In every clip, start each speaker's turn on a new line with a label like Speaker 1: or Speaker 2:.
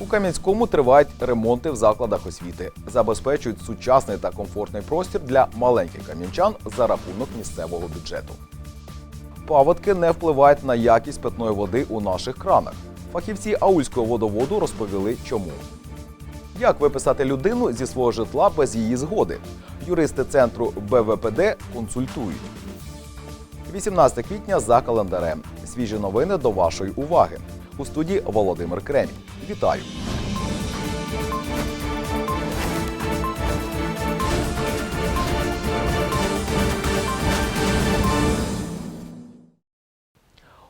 Speaker 1: У Кам'янському тривають ремонти в закладах освіти, забезпечують сучасний та комфортний простір для маленьких кам'янчан за рахунок місцевого бюджету. Паводки не впливають на якість питної води у наших кранах. Фахівці Аульського водоводу розповіли, чому. Як виписати людину зі свого житла без її згоди? Юристи центру БВПД консультують. 18 квітня за календарем. Свіжі новини до вашої уваги. У студії Володимир Кремінь. Вітаю!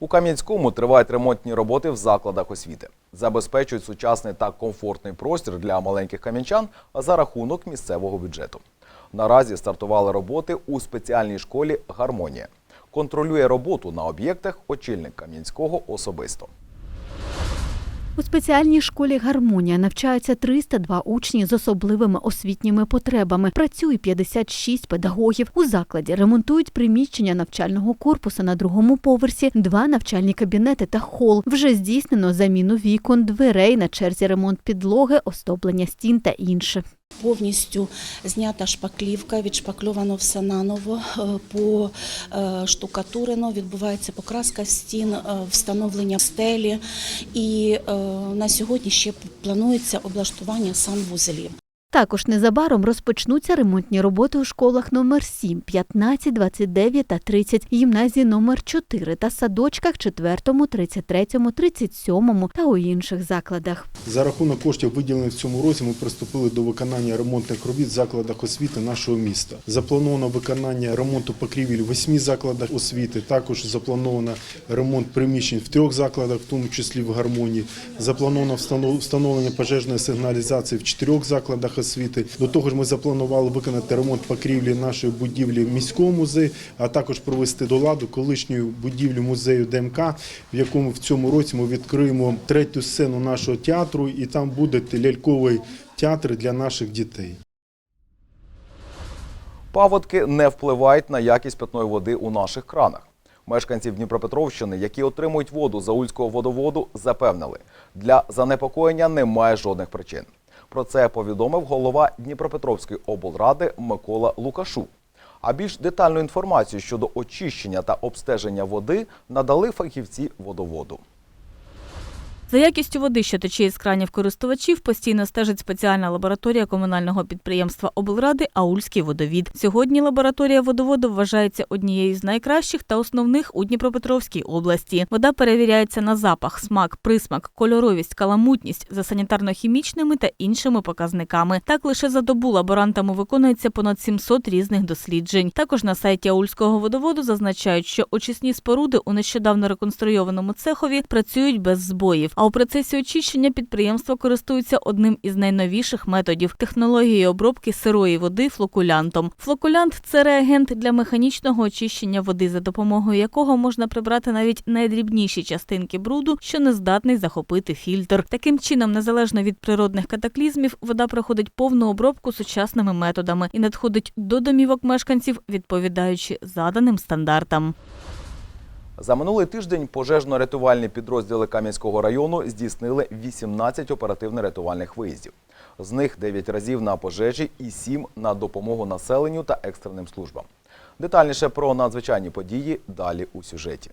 Speaker 1: У Кам'янському тривають ремонтні роботи в закладах освіти. Забезпечують сучасний та комфортний простір для маленьких кам'янчан за рахунок місцевого бюджету. Наразі стартували роботи у спеціальній школі Гармонія. Контролює роботу на об'єктах очільник Кам'янського особисто.
Speaker 2: У спеціальній школі Гармонія навчаються 302 учні з особливими освітніми потребами. Працює 56 педагогів. У закладі ремонтують приміщення навчального корпусу на другому поверсі, два навчальні кабінети та хол. Вже здійснено заміну вікон, дверей на черзі ремонт підлоги, оздоблення стін та інше.
Speaker 3: Повністю знята шпаклівка, відшпакльовано все наново, е, поштукатурено, відбувається покраска стін, е, встановлення стелі. І е, на сьогодні ще планується облаштування санвузелів.
Speaker 2: Також незабаром розпочнуться ремонтні роботи у школах номер 7, 15, 29 та 30, гімназії номер 4 та садочках 4, 33, 37 та у інших закладах.
Speaker 4: За рахунок коштів, виділених в цьому році, ми приступили до виконання ремонтних робіт в закладах освіти нашого міста. Заплановано виконання ремонту покрівель в восьми закладах освіти. Також заплановано ремонт приміщень в трьох закладах, в тому числі в гармонії. Заплановано встановлення пожежної сигналізації в чотирьох закладах освіти. До того ж, ми запланували виконати ремонт покрівлі нашої будівлі в міському музеї, а також провести до ладу колишню будівлю музею ДМК, в якому в цьому році ми відкриємо третю сцену нашого театру, і там буде ляльковий театр для наших дітей.
Speaker 1: Паводки не впливають на якість питної води у наших кранах. Мешканці Дніпропетровщини, які отримують воду з Аульського водоводу, запевнили, для занепокоєння немає жодних причин. Про це повідомив голова Дніпропетровської облради Микола Лукашу. А більш детальну інформацію щодо очищення та обстеження води надали фахівці водоводу.
Speaker 5: За якістю води, що тече із кранів користувачів, постійно стежить спеціальна лабораторія комунального підприємства облради Аульський водовід. Сьогодні лабораторія водоводу вважається однією з найкращих та основних у Дніпропетровській області. Вода перевіряється на запах, смак, присмак, кольоровість, каламутність за санітарно-хімічними та іншими показниками. Так лише за добу лаборантами виконується понад 700 різних досліджень. Також на сайті Аульського водоводу зазначають, що очисні споруди у нещодавно реконструйованому цехові працюють без збоїв. А у процесі очищення підприємство користується одним із найновіших методів технологією обробки сирої води флокулянтом. Флокулянт це реагент для механічного очищення води, за допомогою якого можна прибрати навіть найдрібніші частинки бруду, що не здатний захопити фільтр. Таким чином, незалежно від природних катаклізмів, вода проходить повну обробку сучасними методами і надходить до домівок мешканців, відповідаючи заданим стандартам.
Speaker 1: За минулий тиждень пожежно-рятувальні підрозділи Кам'янського району здійснили 18 оперативно-рятувальних виїздів. З них 9 разів на пожежі і 7 на допомогу населенню та екстреним службам. Детальніше про надзвичайні події далі у сюжеті.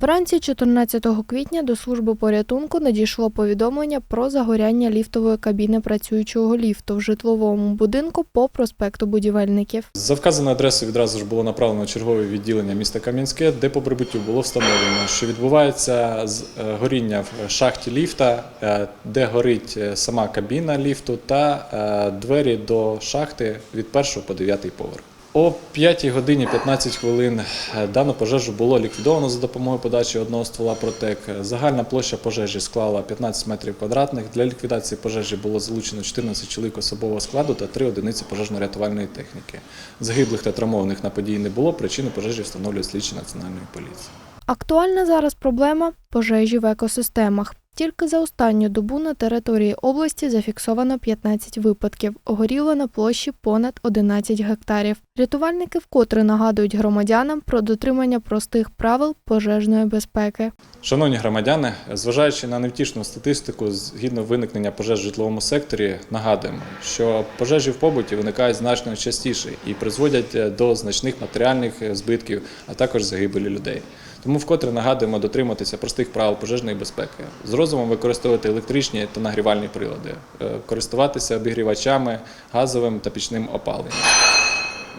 Speaker 6: Вранці 14 квітня до служби порятунку надійшло повідомлення про загоряння ліфтової кабіни працюючого ліфту в житловому будинку по проспекту будівельників.
Speaker 7: За вказаною адресою відразу ж було направлено чергове відділення міста Кам'янське, де по прибуттю було встановлено, що відбувається е, горіння в шахті ліфта, е, де горить е, сама кабіна ліфту та двері до шахти від першого по дев'ятий поверх. О 5 годині 15 хвилин е, дану пожежу було ліквідовано за допомогою подачі одного ствола протек. Загальна площа пожежі склала 15 метрів квадратних. Для ліквідації пожежі було залучено 14 чоловік особового складу та 3 одиниці пожежно-рятувальної техніки. Загиблих та травмованих на події не було. Причину пожежі встановлюють слідчі національної поліції.
Speaker 6: Актуальна зараз проблема пожежі в екосистемах. Тільки за останню добу на території області зафіксовано 15 випадків. Горіло на площі понад 11 гектарів. Рятувальники вкотре нагадують громадянам про дотримання простих правил пожежної безпеки.
Speaker 7: Шановні громадяни, зважаючи на невтішну статистику згідно виникнення пожеж в житловому секторі, нагадуємо, що пожежі в побуті виникають значно частіше і призводять е, до значних матеріальних е, збитків, а також загибелі людей. Тому вкотре нагадуємо дотриматися простих правил пожежної безпеки, з розумом використовувати електричні та нагрівальні прилади, е, користуватися обігрівачами, газовим та пічним опаленням.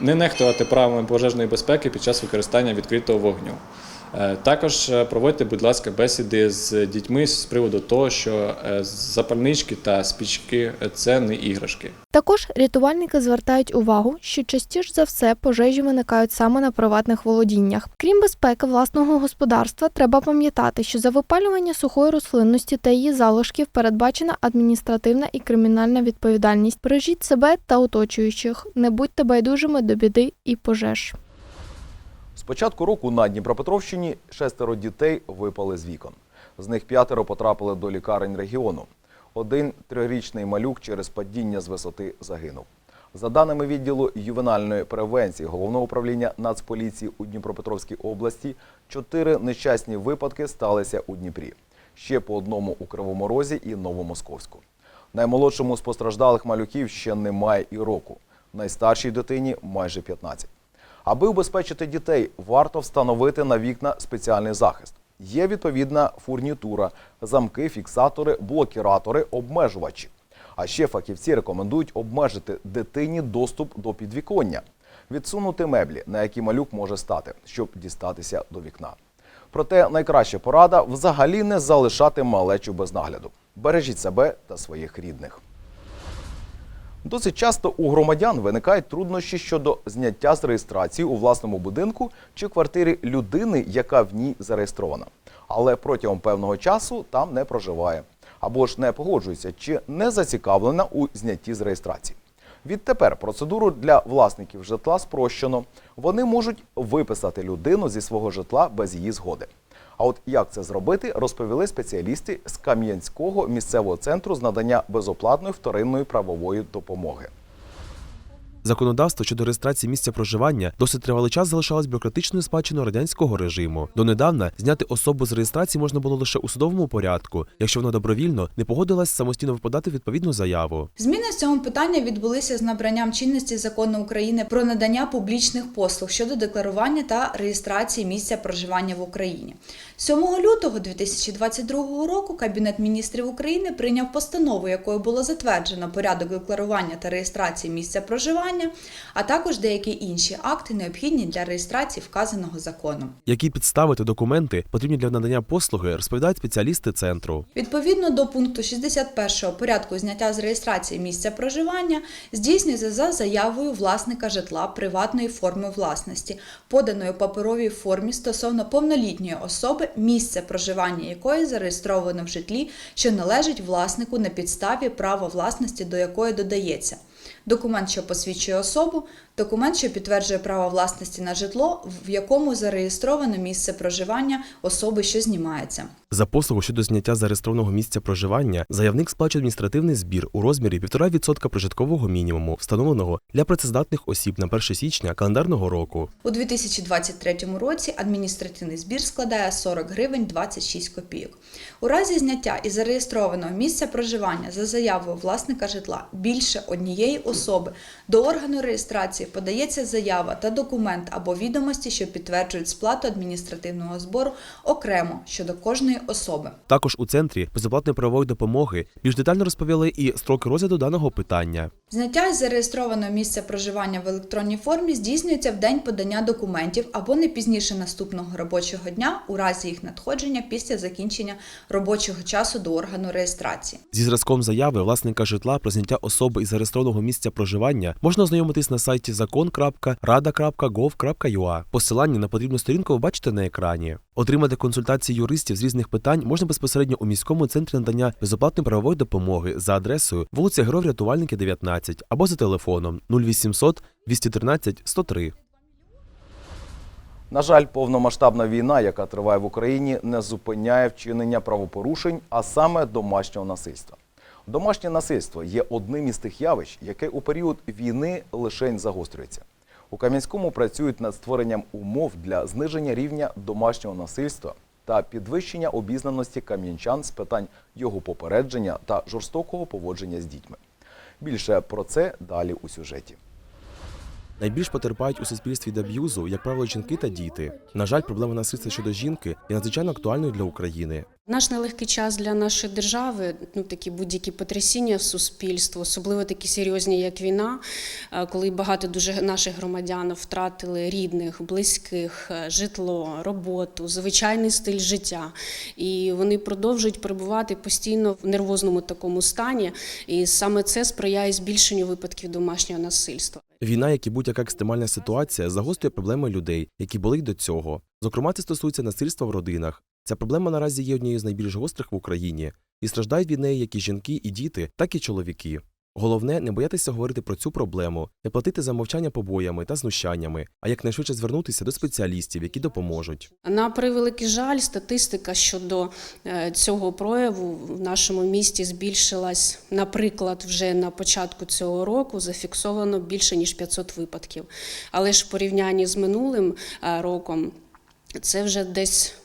Speaker 7: Не нехтувати правилами пожежної безпеки під час використання відкритого вогню. Е, Також е, проводьте, будь ласка, бесіди з дітьми з приводу того, що е, запальнички та спічки це не іграшки.
Speaker 6: Також рятувальники звертають увагу, що частіше за все пожежі виникають саме на приватних володіннях. Крім безпеки власного господарства, треба пам'ятати, що за випалювання сухої рослинності та її залишків передбачена адміністративна і кримінальна відповідальність. Бережіть себе та оточуючих, не будьте байдужими до біди і пожеж.
Speaker 1: Початку року на Дніпропетровщині шестеро дітей випали з вікон. З них п'ятеро потрапили до лікарень регіону. Один трирічний малюк через падіння з висоти загинув. За даними відділу ювенальної превенції головного управління Нацполіції у Дніпропетровській області, чотири нещасні випадки сталися у Дніпрі. Ще по одному у Кривому Розі і Новомосковську. Наймолодшому з постраждалих малюків ще немає і року. Найстаршій дитині майже 15. Аби убезпечити дітей, варто встановити на вікна спеціальний захист. Є відповідна фурнітура, замки, фіксатори, блокіратори, обмежувачі. А ще фахівці рекомендують обмежити дитині доступ до підвіконня, відсунути меблі, на які малюк може стати, щоб дістатися до вікна. Проте найкраща порада взагалі не залишати малечу без нагляду. Бережіть себе та своїх рідних. Досить часто у громадян виникають труднощі щодо зняття з реєстрації у власному будинку чи квартирі людини, яка в ній зареєстрована, але протягом певного часу там не проживає або ж не погоджується чи не зацікавлена у знятті з реєстрації. Відтепер процедуру для власників житла спрощено. Вони можуть виписати людину зі свого житла без її згоди. А от як це зробити, розповіли спеціалісти з Кам'янського місцевого центру з надання безоплатної вторинної правової допомоги.
Speaker 8: Законодавство щодо реєстрації місця проживання досить тривалий час залишалось бюрократичною спадщиною радянського режиму. Донедавна зняти особу з реєстрації можна було лише у судовому порядку, якщо вона добровільно не погодилась самостійно подати відповідну заяву.
Speaker 9: Зміни в цьому питанні відбулися з набранням чинності закону України про надання публічних послуг щодо декларування та реєстрації місця проживання в Україні. 7 лютого 2022 року Кабінет міністрів України прийняв постанову, якою було затверджено порядок декларування та реєстрації місця проживання, а також деякі інші акти, необхідні для реєстрації вказаного закону.
Speaker 8: Які підстави та документи потрібні для надання послуги, розповідають спеціалісти центру.
Speaker 9: Відповідно до пункту 61 порядку зняття з реєстрації місця проживання здійснюється за заявою власника житла приватної форми власності, поданої паперовій формі стосовно повнолітньої особи, місце проживання якої зареєстровано в житлі, що належить власнику на підставі права власності, до якої додається. Документ, що посвідчує особу, документ, що підтверджує право власності на житло, в якому зареєстровано місце проживання особи, що знімається.
Speaker 8: За послугу щодо зняття зареєстрованого місця проживання заявник сплачує адміністративний збір у розмірі 1,5% прожиткового мінімуму, встановленого для працездатних осіб на 1 січня календарного року.
Speaker 9: У 2023 році адміністративний збір складає 40 гривень 26 копійок. У разі зняття із зареєстрованого місця проживання за заявою власника житла більше однієї особи до органу реєстрації подається заява та документ або відомості, що підтверджують сплату адміністративного збору окремо щодо кожної особи.
Speaker 8: Також у центрі безоплатної правової допомоги більш детально розповіли і строки розгляду даного питання.
Speaker 9: Зняття із зареєстрованого місця проживання в електронній формі здійснюється в день подання документів або не пізніше наступного робочого дня у разі їх надходження після закінчення робочого часу до органу реєстрації.
Speaker 8: Зі зразком заяви власника житла про зняття особи із зареєстрованого місця проживання можна ознайомитись на сайті закон.rada.gov.ua. Посилання на потрібну сторінку ви бачите на екрані. Отримати консультації юристів з різних питань можна безпосередньо у міському центрі надання безоплатної правової допомоги за адресою вулиця Героїв Рятувальники 19 або за телефоном 0800 213 103.
Speaker 1: На жаль, повномасштабна війна, яка триває в Україні, не зупиняє вчинення правопорушень, а саме домашнього насильства. Домашнє насильство є одним із тих явищ, яке у період війни лишень загострюється. У Кам'янському працюють над створенням умов для зниження рівня домашнього насильства та підвищення обізнаності кам'янчан з питань його попередження та жорстокого поводження з дітьми. Більше про це далі у сюжеті.
Speaker 8: Найбільш потерпають у суспільстві від аб'юзу, як правило, жінки та діти. На жаль, проблема насильства щодо жінки є надзвичайно актуальною для України.
Speaker 10: Наш нелегкий час для нашої держави, ну такі будь-які потрясіння в суспільству, особливо такі серйозні, як війна, е, коли багато дуже наших громадян втратили рідних, близьких, е, житло, роботу, звичайний стиль життя. І вони продовжують перебувати постійно в нервозному такому стані. І саме це сприяє збільшенню випадків домашнього насильства.
Speaker 8: Війна, як і будь-яка екстремальна ситуація, загострює проблеми людей, які були й до цього. Зокрема, це стосується насильства в родинах. Ця проблема наразі є однією з найбільш гострих в Україні, і страждають від неї як і жінки, і діти, так і чоловіки. Головне не боятися говорити про цю проблему, не платити за мовчання побоями та знущаннями, а якнайшвидше звернутися до спеціалістів, які допоможуть.
Speaker 10: На превеликий жаль, статистика щодо е, цього прояву в нашому місті збільшилась. Наприклад, вже на початку цього року зафіксовано більше ніж 500 випадків. Але ж в порівнянні з минулим е, роком це вже десь.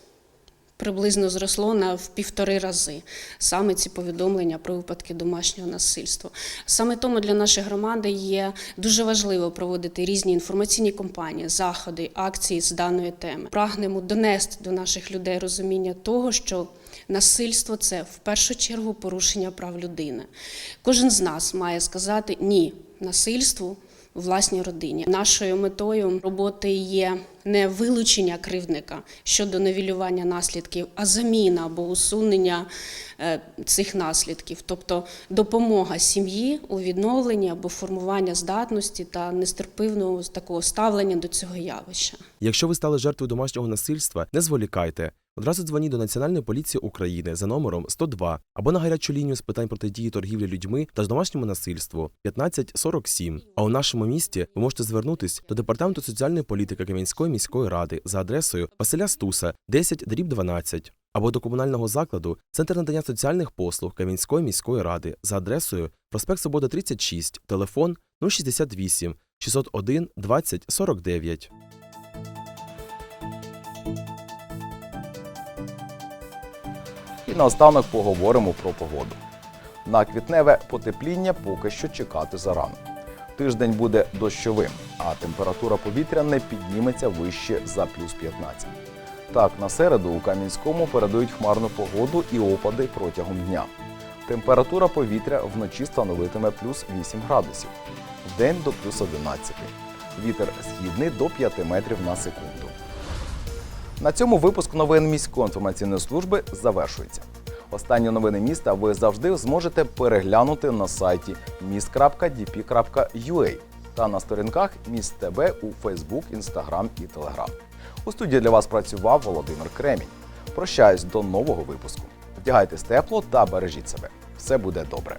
Speaker 10: Приблизно зросло на в півтори рази саме ці повідомлення про випадки домашнього насильства. Саме тому для нашої громади є дуже важливо проводити різні інформаційні кампанії, заходи, акції з даної теми. Прагнемо донести до наших людей розуміння того, що насильство це в першу чергу порушення прав людини. Кожен з нас має сказати ні насильству власній родині. Нашою метою роботи є не вилучення кривдника щодо невілювання наслідків, а заміна або усунення е, цих наслідків, тобто допомога сім'ї у відновленні або формування здатності та нестерпивного такого ставлення до цього явища.
Speaker 8: Якщо ви стали жертвою домашнього насильства, не зволікайте. Одразу дзвоніть до Національної поліції України за номером 102 або на гарячу лінію з питань протидії торгівлі людьми та домашньому насильству 1547. А у нашому місті ви можете звернутись до департаменту соціальної політики Кам'янської міської ради за адресою Василя Стуса 10 дріб 12 або до комунального закладу Центр надання соціальних послуг Кам'янської міської ради за адресою Проспект Свобода 36, телефон 068 601 20 49.
Speaker 1: Наостанок поговоримо про погоду. На квітневе потепління поки що чекати зарано. Тиждень буде дощовим, а температура повітря не підніметься вище за плюс 15. Так, на середу у Кам'янському передають хмарну погоду і опади протягом дня. Температура повітря вночі становитиме плюс 8 градусів, вдень до плюс 11. Вітер східний до 5 метрів на секунду. На цьому випуск новин міської інформаційної служби завершується. Останні новини міста ви завжди зможете переглянути на сайті mist.dp.ua та на сторінках Міст ТБ у Facebook, Instagram і Telegram. У студії для вас працював Володимир Кремінь. Прощаюсь до нового випуску. Вдягайтесь тепло та бережіть себе. Все буде добре.